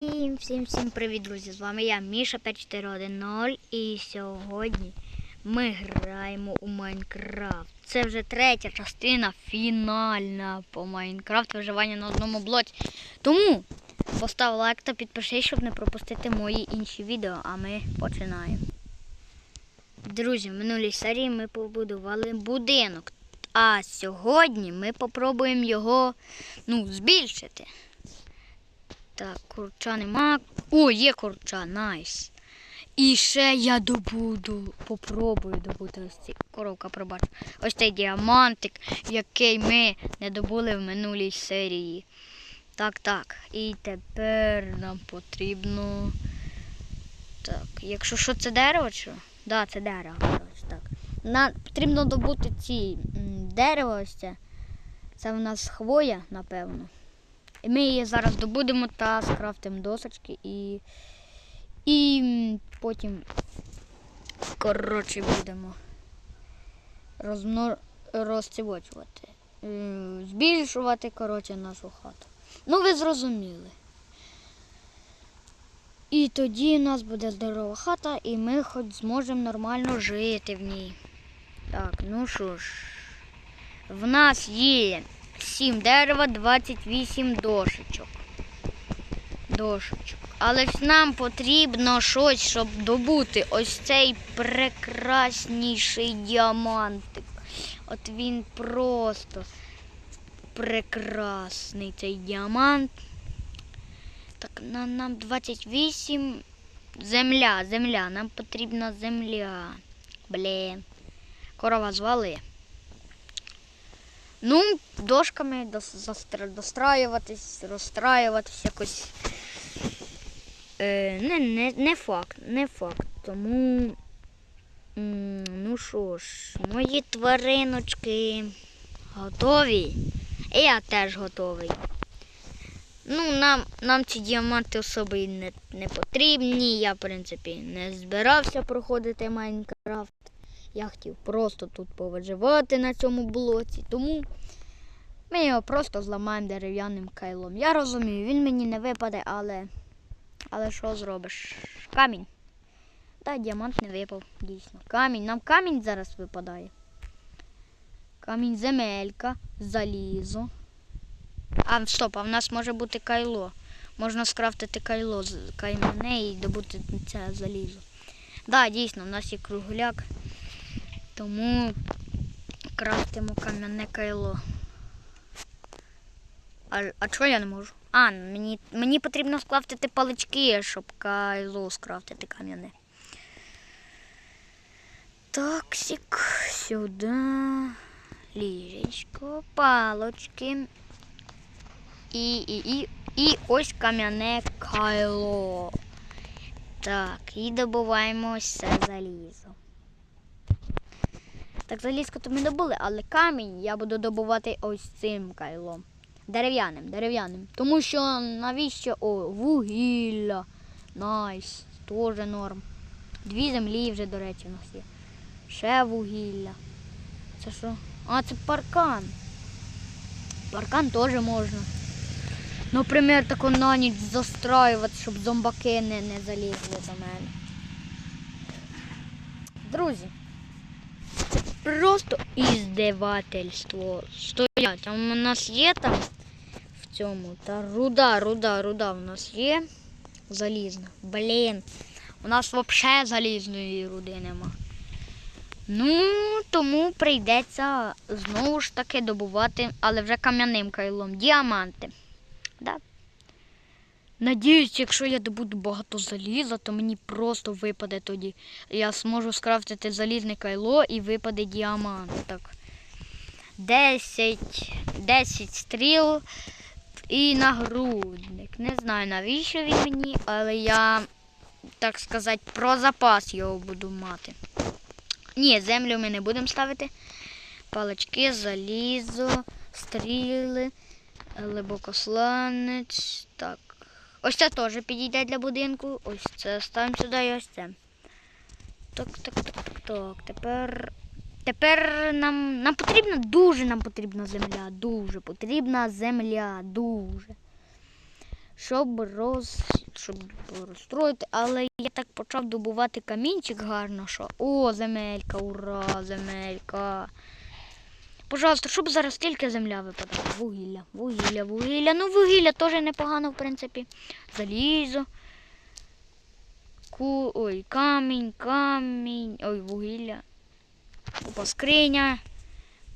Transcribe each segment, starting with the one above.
Всім, всім, всім привіт, друзі! З вами я, Міша 5410 і сьогодні ми граємо у Майнкрафт. Це вже третя частина фінальна по Майнкрафт виживання на одному блоці. Тому постав лайк та підпишись, щоб не пропустити мої інші відео, а ми починаємо. Друзі, в минулій серії ми побудували будинок. А сьогодні ми попробуємо його ну, збільшити. Так, курча нема. О, є курча, найс. І ще я добуду, попробую добути ось ці коровка, пробач. Ось цей діамантик, який ми не добули в минулій серії. Так, так. І тепер нам потрібно. Так, якщо що це дерево, чи? Так, це дерево. Так. Нам потрібно добути ці дерево ось це. Це в нас хвоя, напевно. І ми її зараз добудемо та скрафтимо досочки і. І потім, коротше, будемо розмно... Е, Збільшувати, коротше, нашу хату. Ну, ви зрозуміли. І тоді у нас буде здорова хата, і ми хоч зможемо нормально жити в ній. Так, ну що ж, в нас є 7 дерева, 28 дошечок. Дошечок. Але ж нам потрібно щось, щоб добути ось цей прекрасніший діамантик. От він просто прекрасний цей діамант. Так, на, нам 28. Земля, земля. Нам потрібна земля. Блін. Корова звали. Ну, дошками достраюватись, розстраюватись якось. Е, не, не, не факт, не факт. Тому. Ну що ж, мої твариночки готові. І я теж готовий. Ну, нам, нам ці діаманти особо і не, не потрібні. Я, в принципі, не збирався проходити Майнкрафт. Я хотів просто тут повиживати на цьому блоці. Тому ми його просто зламаємо дерев'яним кайлом. Я розумію, він мені не випаде, але. Але що зробиш? Камінь. Та діамант не випав, дійсно. Камінь. Нам камінь зараз випадає. Камінь земелька, залізо. А, стоп, а в нас може бути кайло. Можна скрафтити кайло з каймене і добути це залізо. Так, да, дійсно, в нас є кругляк. Тому крафтимо кам'яне кайло. А, а чого я не можу? А, мені, мені потрібно скрафтити палички, щоб кайло скрафтити кам'яне. Таксик, сюди. Ліжечко, палочки. І, і, і, і ось кам'яне кайло. Так, і добуваємо це залізо. Так, залізку то ми добули, але камінь я буду добувати ось цим кайлом. Дерев'яним, дерев'яним. Тому що навіщо? О, вугілля. Найс. Теж норм. Дві землі вже, до речі, у нас є. Ще вугілля. Це що? А, це паркан. Паркан теж можна. Наприклад, тако на ніч застраювати, щоб зомбаки не, не залізли до мене. Друзі, просто іздевательство. Стоять, а у нас є там в цьому. Та руда, руда, руда у нас є. Залізна. Блін. У нас взагалі залізної руди нема. Ну, тому прийдеться знову ж таки добувати, але вже кам'яним кайлом, діаманти. Да. Надіюсь, якщо я добуду багато заліза, то мені просто випаде тоді. Я зможу скрафтити залізне кайло і випаде діамант. Так. 10, 10 стріл і нагрудник. Не знаю, навіщо він мені, але я, так сказати, про запас його буду мати. Ні, землю ми не будемо ставити. Палички, залізо, стріли, глибокосланець. Так. Ось це теж підійде для будинку. Ось це ставимо сюди і ось це. Так, так, так, так, так. Тепер. Тепер нам, нам потрібна, дуже нам потрібна земля. Дуже потрібна земля. Дуже. Щоб роз. щоб розстроїти, але я так почав добувати камінчик гарно, що. О, земелька, ура, земелька. Пожалуйста, щоб зараз тільки земля випадала. Вугілля, вугілля, вугілля. Ну, вугілля теж непогано, в принципі. Залізо. Ку... Ой, камінь, камінь. Ой, вугілля. Опа, скриня.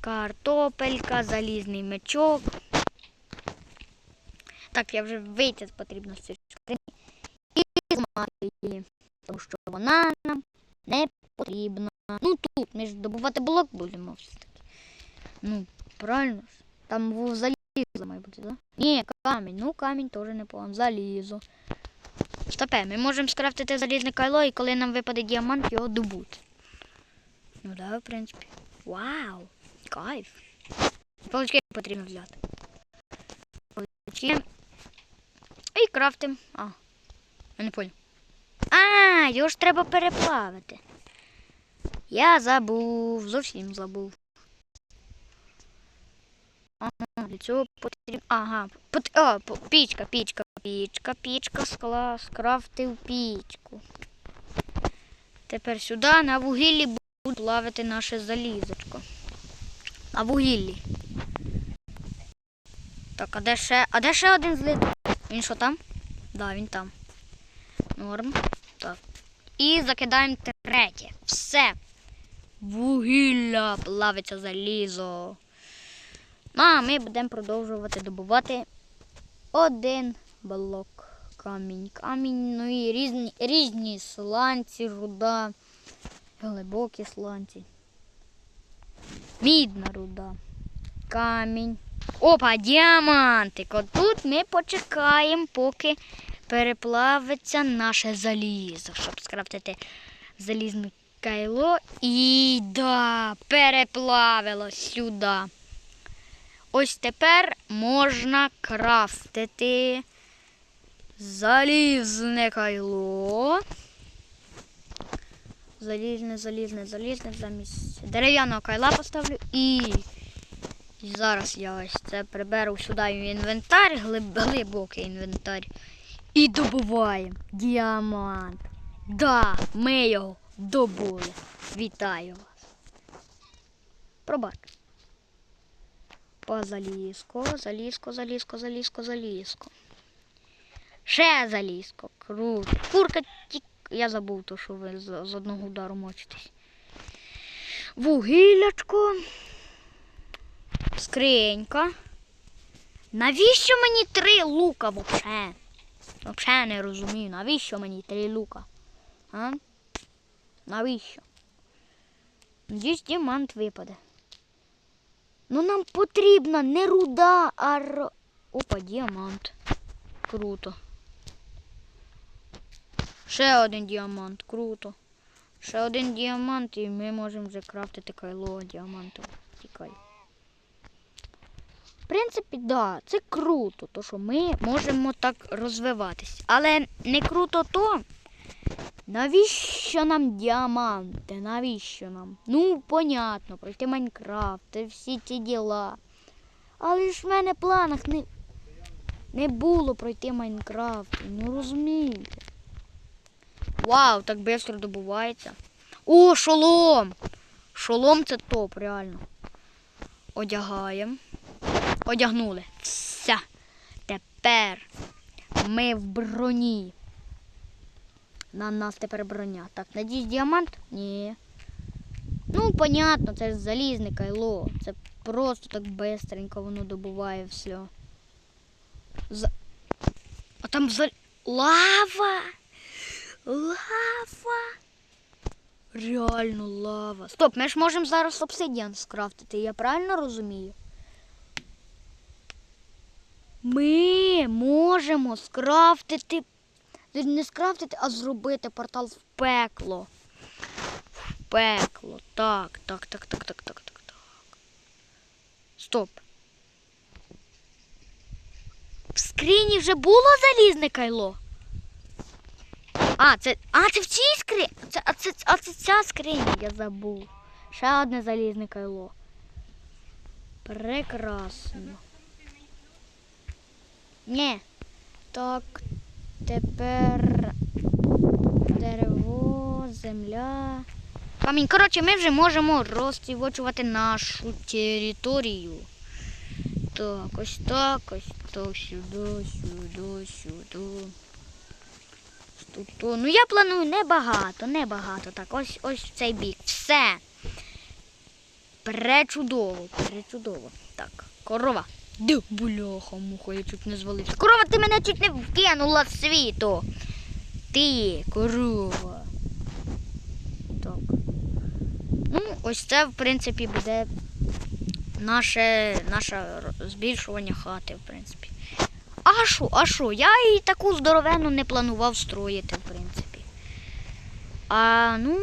Картопелька, залізний мечок. Так, я вже вийти потрібно з цієї скрині. І зламати її. Тому що вона нам не потрібна. Ну тут ми ж добувати блок будемо все-таки. Ну, правильно. Там в залізо має бути, да? Ні, камінь. Ну, камінь теж непогано. Залізо. Стопе, ми можемо скрафтити залізне кайло, і коли нам випаде діамант, його добути. Ну да, в принципі. Вау! Кайф. Палички потрібно взяти. Палички. І крафтим. А. Я не понял. А, його ж треба переплавити. Я забув, зовсім забув. Ага, для цього потрібно. Ага, пот... а, пічка, пічка, пічка, пічка, скла, скрафтив пічку. Тепер сюди на вугіллі буду плавити наше залізочко. На вугіллі. Так, а де ще. А де ще один злит? Він що там? Да, він там. Норм. Так. І закидаємо третє. Все. Вугілля плавиться залізо. Ну, а ми будемо продовжувати добувати один блок. Камінь. Камінь, ну і різні, різні сланці, руда, глибокі сланці. Мідна руда. Камінь. Опа, діамантик. От тут ми почекаємо, поки переплавиться наше залізо, щоб скрафтити залізне кайло. І да, переплавило сюди. Ось тепер можна крафтити залізне кайло. Залізне, залізне, залізне замість дерев'яного кайла поставлю і. І зараз я ось це приберу сюди інвентар, глиб, глибокий інвентар. І добуваємо діамант. Да, ми його добули. Вітаю вас. Пробач. По залізко, залізко, залізко, залізко, залізко. Ще залізко. Круто. Курка тік. Я забув то, що ви з, з одного удару мочитесь. Вугілячко. Скринька. Навіщо мені три лука вообще? Вообще не розумію, навіщо мені три лука? А? Навіщо? Надіюсь, діамант випаде. Ну нам потрібна не руда, а. Опа, діамант. Круто. Ще один діамант, круто. Ще один діамант і ми можемо вже крафтити кайло діамантове. Тікай. В принципі, да, це круто, то що ми можемо так розвиватись. Але не круто то, навіщо нам діаманти? Навіщо нам? Ну, понятно, пройти Майнкрафт, і всі ті діла. Але ж в мене в планах не, не було пройти Майнкрафт. Ну розумієте. Вау, так швидко добувається. О, шолом! Шолом це топ, реально. Одягаємо. Одягнули. Все. Тепер ми в броні. На нас тепер броня. Так, надіюсь, діамант? Ні. Ну, понятно, це ж залізне кайло. Це просто так бистренько воно добуває все. За... А там за... лава! Лава! Реально лава. Стоп, ми ж можемо зараз обсидіан скрафтити, я правильно розумію? Ми можемо скрафтити. Не скрафтити, а зробити портал в пекло. В пекло. Так, так, так, так, так, так, так, так. Стоп. В скрині вже було залізне кайло. А, це. А, це в цій скрині. Це, а, це, а це ця скриня, я забув. Ще одне залізне кайло. Прекрасно. Ні. Так. Тепер дерево, земля. Камінь. Коротше, ми вже можемо розцівочувати нашу територію. Так, ось так, ось так, сюди, сюди, сюди. Тут, то. Ну я планую небагато, небагато. Так, ось ось в цей бік. Все. Пречудово, пречудово. Так, корова. Де бляха, муха, я чуть не звалився. Корова, ти мене чуть не вкинула в світу. Ти, корова. Так. Ну, ось це, в принципі, буде наше, наше збільшування хати, в принципі. А що, а що? Я і таку здоровену не планував строїти, в принципі. А ну,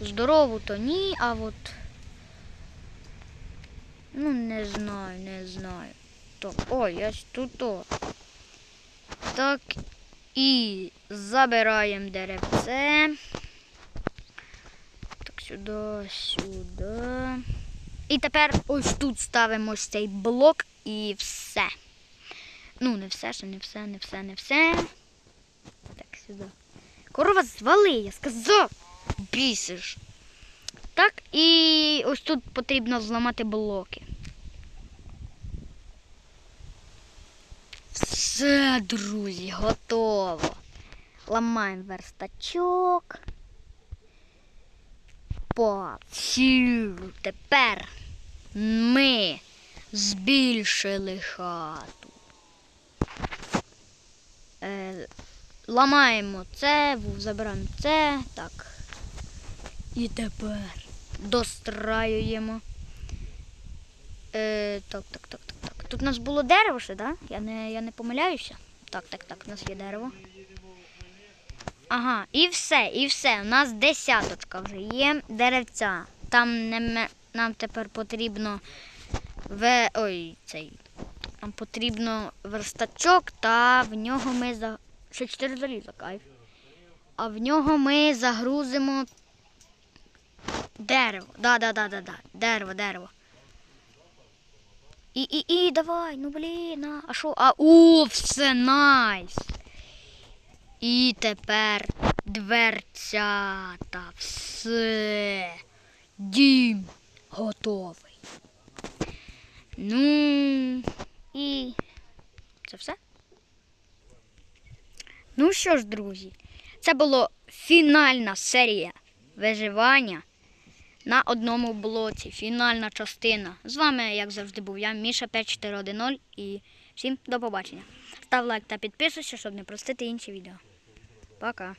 здорову то ні, а от. Ну, не знаю, не знаю. Так, ой, я тут. О. Так, і забираємо деревце. Так, сюди, сюди. І тепер ось тут ставимо ось цей блок і все. Ну, не все, ще не все, не все, не все. Так, сюди. Корова звали, я сказав. Бісиш. Так, і ось тут потрібно зламати блоки. Все, друзі, готово. Ламаємо верстачок. Пацю. Тепер ми збільшили хату. Е, ламаємо це, забираємо це. Так. І тепер достраюємо. Е, так, так, так, так, так. Тут у нас було дерево ще, так? Я не, я не помиляюся. Так, так, так, у нас є дерево. Ага, і все, і все. У нас десяточка вже є деревця. Там не нам тепер потрібно ве... Ой, цей. Нам потрібно верстачок, та в нього ми за. Ще 4 заліза, кайф. А в нього ми загрузимо дерево. Да, да, да, да, да. Дерево, дерево. І, і, і, давай, ну блін, а, а що? А, о, все найс. І тепер дверцята. Все. Дім готовий. Ну і це все. Ну що ж, друзі, це була фінальна серія виживання на одному блоці. Фінальна частина. З вами, як завжди, був я, Міша 5410 і всім до побачення. Став лайк та підписуйся, щоб не простити інші відео. Пока.